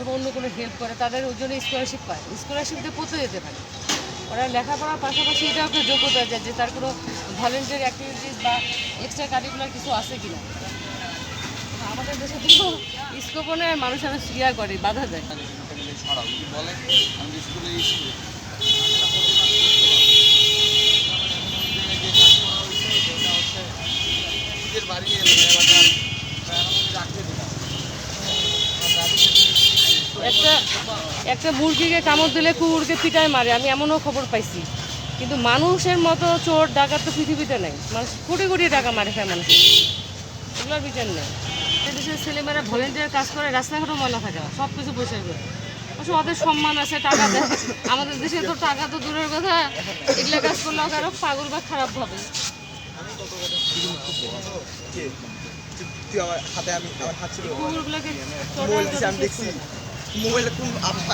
অথবা অন্য কোনো হেল্প করে, তাদের ওই জন্য স্কলারশিপ পায়। স্কলারশিপ দিয়ে পড়তে যেতে পারে। ওরা লেখাপড়ার পাশাপাশি এটা একটা যোগ্যতা যায় যে তার কোনো ভলেন্টিয়ার অ্যাক্টিভিটিস বা এক্সট্রা কারিকুলার কিছু আছে কি না আমাদের দেশে তো স্কোপও নেয় মানুষ অনেক ইয়া করে, বাধা দেয় একটা একটা মুরগিকে কামড় দিলে কুকুরকে পিটায় মারে আমি এমনও খবর পাইছি। কিন্তু মানুষের মতো চোর ডাকাত তো পৃথিবীতে নেই। মানুষ কোটি কোটি টাকা মারে খায় মানুষ এগুলোর বিচার নেই। দেশের ছেলেমেয়েরা ভলেন্টিয়ার কাজ করে রাস্তাঘাটও ময়লা থাকে সব কিছু পরিষ্কার করে অবশ্য ওদের সম্মান আছে টাকা দেয়। আমাদের দেশে তো টাকা তো দূরের কথা। এগুলো কাজ করলে আরও পাগল বা খারাপ ভাবে। তুই হাতে আমি আমার হাত ছিল। কুকুরগুলোকে আমি দেখছি। মোবাইলে কোন আমার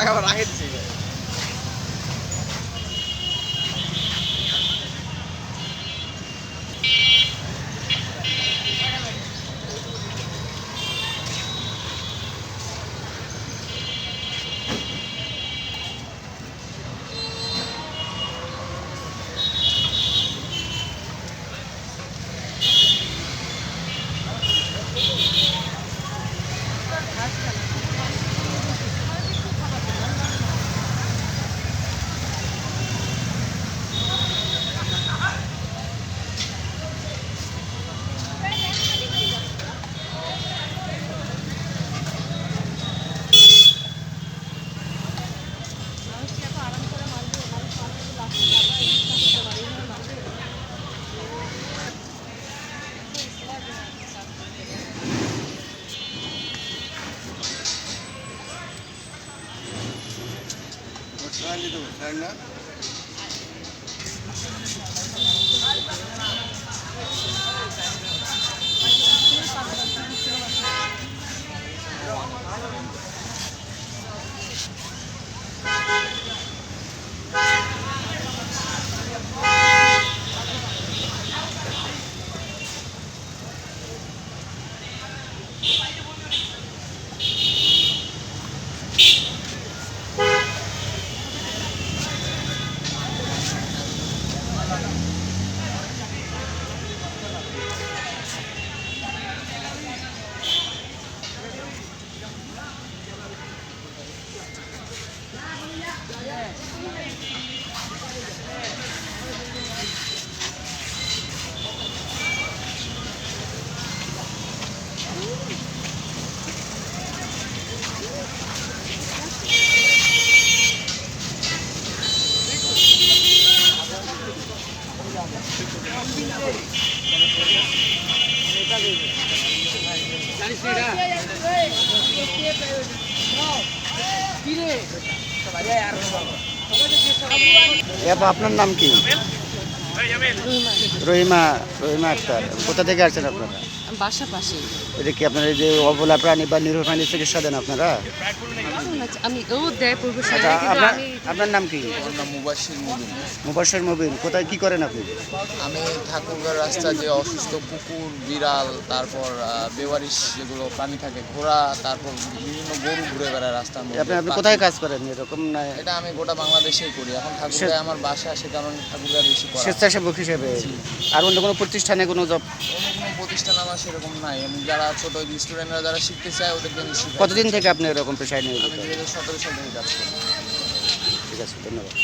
টাকা আবার রাখে দিছে না এবার আপনার নাম কি? রহিমা রহিমা আক্তার। কোথা থেকে আসছেন আপনারা? বাসা পাশে এটা কি আপনারা এই যে অবলা প্রাণী বা নিরীহ প্রাণী চিকিৎসা দেন আপনারা? আমি ও দেয় পূর্ব আচ্ছা আপনার নাম কি? মুবাসির মুবিন কোথায় কি করেন আপনি? আমি ঠাকুরগাঁও রাস্তা যে অসুস্থ কুকুর বিড়াল তারপর বেওয়ারিশ যেগুলো প্রাণী থাকে ঘোড়া তারপর বিভিন্ন গরু ঘুরে বেড়ায় রাস্তার আপনি মধ্যে। আপনি কোথায় কাজ করেন এরকম না? এটা আমি গোটা বাংলাদেশেই করি। এখন ঠাকুরগাঁও আমার বাসা সে কারণে ঠাকুরগাঁও বেশি করা স্বেচ্ছাসেবক হিসেবে। আর অন্য কোনো প্রতিষ্ঠানে কোনো জব? অন্য কোনো প্রতিষ্ঠান আমার সেরকম নাই। আমি যারা ছোট স্টুডেন্টরা যারা শিখতে চায় ওদেরকে আমি শিখাই কতদিন থেকে আপনি এরকম পেশায় নিয়ে আমি দু হাজার সতেরো সাল থেকে কাজ করি। ঠিক আছে ধন্যবাদ।